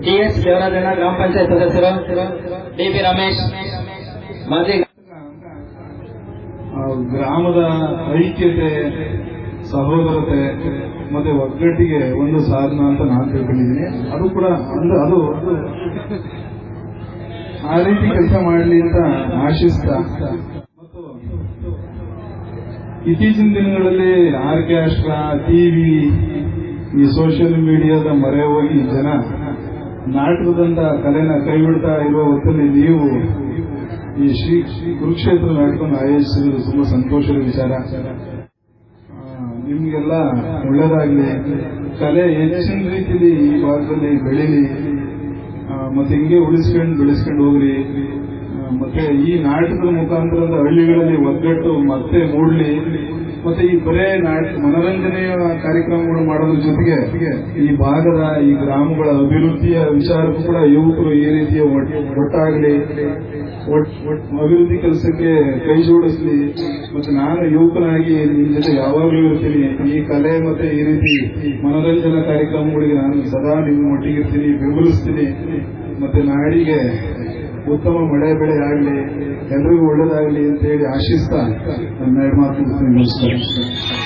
ನಾರಾಯಣ ಗ್ರಾಮ ಪಂಚಾಯತ್ ಸದಸ್ಯರು, ಡಿಪಿ ರಮೇಶ್. ಮಾಜಿ ಗ್ರಾಮದ ಐಕ್ಯತೆ, ಸಹೋದರತೆ, ಮತ್ತೆ ಒಗ್ಗಟ್ಟಿಗೆ ಒಂದು ಸಾಧನ ಅಂತ ನಾನು ತಿಳ್ಕೊಂಡಿದ್ದೀನಿ. ಅದು ಕೂಡ ಅಂದ್ರೆ ಅದು ಆ ರೀತಿ ಕೆಲಸ ಮಾಡಲಿ ಅಂತ ಆಶಿಸ್ತಾ. ಮತ್ತು ಇತ್ತೀಚಿನ ದಿನಗಳಲ್ಲಿ ಆರ್ಕೆಸ್ಟ್ರಾ ಟಿವಿ ಈ ಸೋಷಿಯಲ್ ಮೀಡಿಯಾದ ಮೊರೆ ಹೋಗಿ ಜನ ನಾಟಕದಂತ ಕಲೆನ ಕೈ ಬಿಡ್ತಾ ಇರುವ ಹೊತ್ತಲ್ಲಿ ನೀವು ಈ ಶ್ರೀ ಕುರುಕ್ಷೇತ್ರ ನಾಟಕವನ್ನು ಆಯೋಜಿಸಿರುವುದು ತುಂಬಾ ಸಂತೋಷದ ವಿಚಾರ. ನಿಮ್ಗೆಲ್ಲ ಒಳ್ಳೇದಾಗ್ಲಿ. ಕಲೆ ಹೆಚ್ಚಿನ ರೀತಿಯಲ್ಲಿ ಈ ಭಾಗದಲ್ಲಿ ಬೆಳೀಲಿ. ಮತ್ತೆ ಹಿಂಗೆ ಉಳಿಸ್ಕೊಂಡು ಬೆಳೆಸ್ಕೊಂಡು ಹೋಗ್ರಿ. ಮತ್ತೆ ಈ ನಾಟಕದ ಮುಖಾಂತರದ ಹಳ್ಳಿಗಳಲ್ಲಿ ಒಗ್ಗಟ್ಟು ಮತ್ತೆ ಮೂಡ್ಲಿ. ಮತ್ತೆ ಈ ಬರೇ ಮನರಂಜನೆಯ ಕಾರ್ಯಕ್ರಮಗಳು ಮಾಡೋದ್ರ ಜೊತೆಗೆ ಈ ಭಾಗದ ಈ ಗ್ರಾಮಗಳ ಅಭಿವೃದ್ಧಿಯ ವಿಚಾರಕ್ಕೂ ಕೂಡ ಯುವಕರು ಈ ರೀತಿಯ ಒಟ್ಟಾಗಲಿ ಒಟ್ಟಾಗ್ಲಿ, ಒಟ್- ಒಟ್- ಅಭಿವೃದ್ಧಿ ಕೆಲಸಕ್ಕೆ ಕೈ ಜೋಡಿಸ್ಲಿ. ಮತ್ತೆ ನಾನು ಯುವಕನಾಗಿ ನಿಮ್ಮ ಜೊತೆ ಯಾವಾಗಲೂ ಇರ್ತೀನಿ. ಈ ಕಲೆ ಮತ್ತೆ ಈ ರೀತಿ ಮನೋರಂಜನಾ ಕಾರ್ಯಕ್ರಮಗಳಿಗೆ ನಾನು ಸದಾ ನಿಮ್ಮ ಒಟ್ಟಿಗೆ ಇರ್ತೀನಿ ಬೆಂಬಲಿಸ್ತೀನಿ. ಮತ್ತೆ ನಾಡಿಗೆ ಉತ್ತಮ ಮಳೆ ಬೆಳೆ ಆಗಲಿ ಎಲ್ರಿಗೂ ಒಳ್ಳೇದಾಗಲಿ ಅಂತ ಹೇಳಿ ಆಶಿಸ್ತಾ ನನ್ನ ಮಾತು ಮುಗಿಸ್ತೀನಿ. ನಮಸ್ಕಾರ